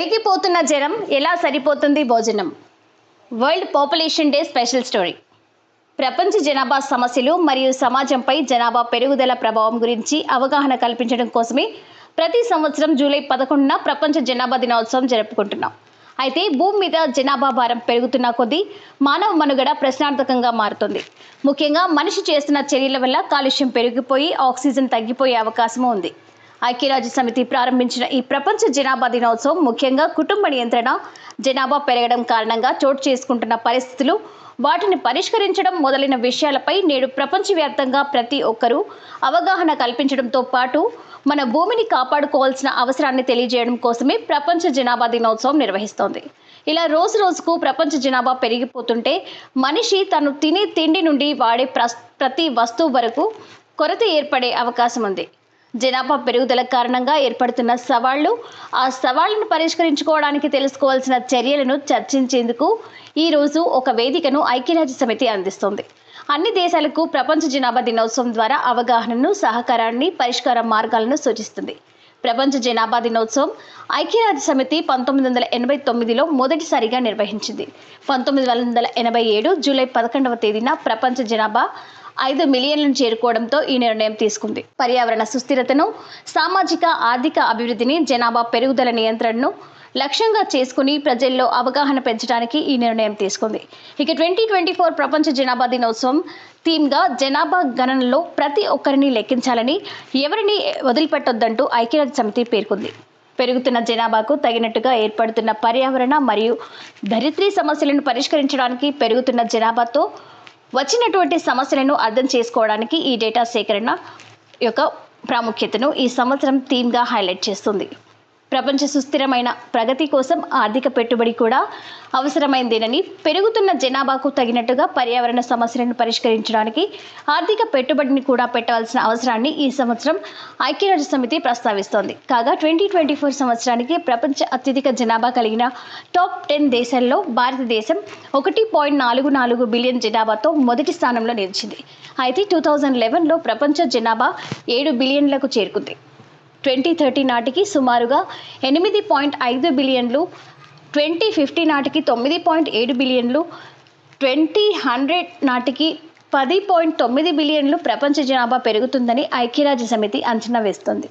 పెరిగిపోతున్న జనం ఎలా సరిపోతుంది భోజనం? World population day special story. ప్రపంచ జనాభా సమస్యలు మరియు సమాజంపై జనాభా పెరుగుదల ప్రభావం గురించి అవగాహన కల్పించడం కోసమే ప్రతి సంవత్సరం జూలై పదకొండున ప్రపంచ జనాభా దినోత్సవం జరుపుకుంటున్నాం. అయితే భూమి మీద జనాభా భారం పెరుగుతున్న కొద్దీ మానవ మనుగడ ప్రశ్నార్థకంగా మారుతుంది. ముఖ్యంగా మనిషి చేస్తున్న చర్యల వల్ల కాలుష్యం పెరిగిపోయి ఆక్సిజన్ తగ్గిపోయే అవకాశం ఉంది. ఐక్యరాజ్య సమితి ప్రారంభించిన ఈ ప్రపంచ జనాభా దినోత్సవం ముఖ్యంగా కుటుంబ నియంత్రణ జనాభా పెరగడం కారణంగా చోటు చేసుకుంటున్న పరిస్థితులు వాటిని పరిష్కరించడం మొదలైన విషయాలపై నేడు ప్రపంచవ్యాప్తంగా ప్రతి ఒక్కరూ అవగాహన కల్పించడంతో పాటు మన భూమిని కాపాడుకోవాల్సిన అవసరాన్ని తెలియజేయడం కోసమే ప్రపంచ జనాభా దినోత్సవం నిర్వహిస్తోంది. ఇలా రోజు రోజుకు ప్రపంచ జనాభా పెరిగిపోతుంటే మనిషి తను తినే తిండి నుండి వాడే ప్రస్- ప్రతి వస్తువు వరకు కొరత ఏర్పడే అవకాశం ఉంది జనాభా పెరుగుదల కారణంగా ఏర్పడుతున్న సవాళ్ళు ఆ సవాళ్ళను పరిష్కరించుకోవడానికి తెలుసుకోవాల్సిన చర్యలను చర్చించేందుకు ఈరోజు ఒక వేదికను ఐక్యరాజ్య సమితి అందిస్తుంది. అన్ని దేశాలకు ప్రపంచ జనాభా దినోత్సవం ద్వారా అవగాహనను సహకారాన్ని పరిష్కార మార్గాలను సూచిస్తుంది. ప్రపంచ జనాభా దినోత్సవం ఐక్యరాజ్య సమితి పంతొమ్మిది వందల ఎనభై తొమ్మిదిలో మొదటిసారిగా నిర్వహించింది. పంతొమ్మిది వందల ఎనభై ఏడు జూలై పదకొండవ తేదీన ప్రపంచ జనాభా ఐదు మిలియన్లను చేరుకోవడంతో ఈ నిర్ణయం తీసుకుంది. పర్యావరణ సుస్థిరతను సామాజిక ఆర్థిక అభివృద్ధిని జనాభా పెరుగుదల నియంత్రణను లక్ష్యంగా చేసుకుని ప్రజల్లో అవగాహన పెంచడానికి ఈ నిర్ణయం తీసుకుంది. ఇక ట్వంటీ ట్వంటీ ఫోర్ ప్రపంచ జనాభా దినోత్సవం థీమ్గా జనాభా గణనలో ప్రతి ఒక్కరిని లెక్కించాలని ఎవరిని వదిలిపెట్టొద్దంటూ ఐక్యరాజ్య సమితి పేర్కొంది. పెరుగుతున్న జనాభాకు తగినట్టుగా ఏర్పడుతున్న పర్యావరణ మరియు ధరిత్రీ సమస్యలను పరిష్కరించడానికి పెరుగుతున్న జనాభాతో వచ్చినటువంటి సమస్యలను అర్థం చేసుకోవడానికి ఈ డేటా సేకరణ యొక్క ప్రాముఖ్యతను ఈ సంవత్సరం థీమ్గా హైలైట్ చేస్తుంది. ప్రపంచ సుస్థిరమైన ప్రగతి కోసం ఆర్థిక పెట్టుబడి కూడా అవసరమైందేనని పెరుగుతున్న జనాభాకు తగినట్టుగా పర్యావరణ సమస్యలను పరిష్కరించడానికి ఆర్థిక పెట్టుబడిని కూడా పెట్టవలసిన అవసరాన్ని ఈ సంవత్సరం ఐక్యరాజ్య సమితి ప్రస్తావిస్తోంది. కాగా ట్వంటీ ట్వంటీ ఫోర్ సంవత్సరానికి ప్రపంచ అత్యధిక జనాభా కలిగిన టాప్ టెన్ దేశాల్లో భారతదేశం ఒకటి పాయింట్ నాలుగు నాలుగు బిలియన్ జనాభాతో మొదటి స్థానంలో నిలిచింది. అయితే టూ థౌజండ్ లెవెన్లో ప్రపంచ జనాభా ఏడు బిలియన్లకు చేరుకుంది. ట్వంటీ థర్టీ నాటికి సుమారుగా ఎనిమిది పాయింట్ ఐదు బిలియన్లు ట్వంటీ ఫిఫ్టీ నాటికి తొమ్మిది పాయింట్ ఏడు బిలియన్లు ట్వంటీ హండ్రెడ్ నాటికి పది పాయింట్ తొమ్మిది బిలియన్లు ప్రపంచ జనాభా పెరుగుతుందని ఐక్యరాజ్య సమితి అంచనా వేస్తుంది.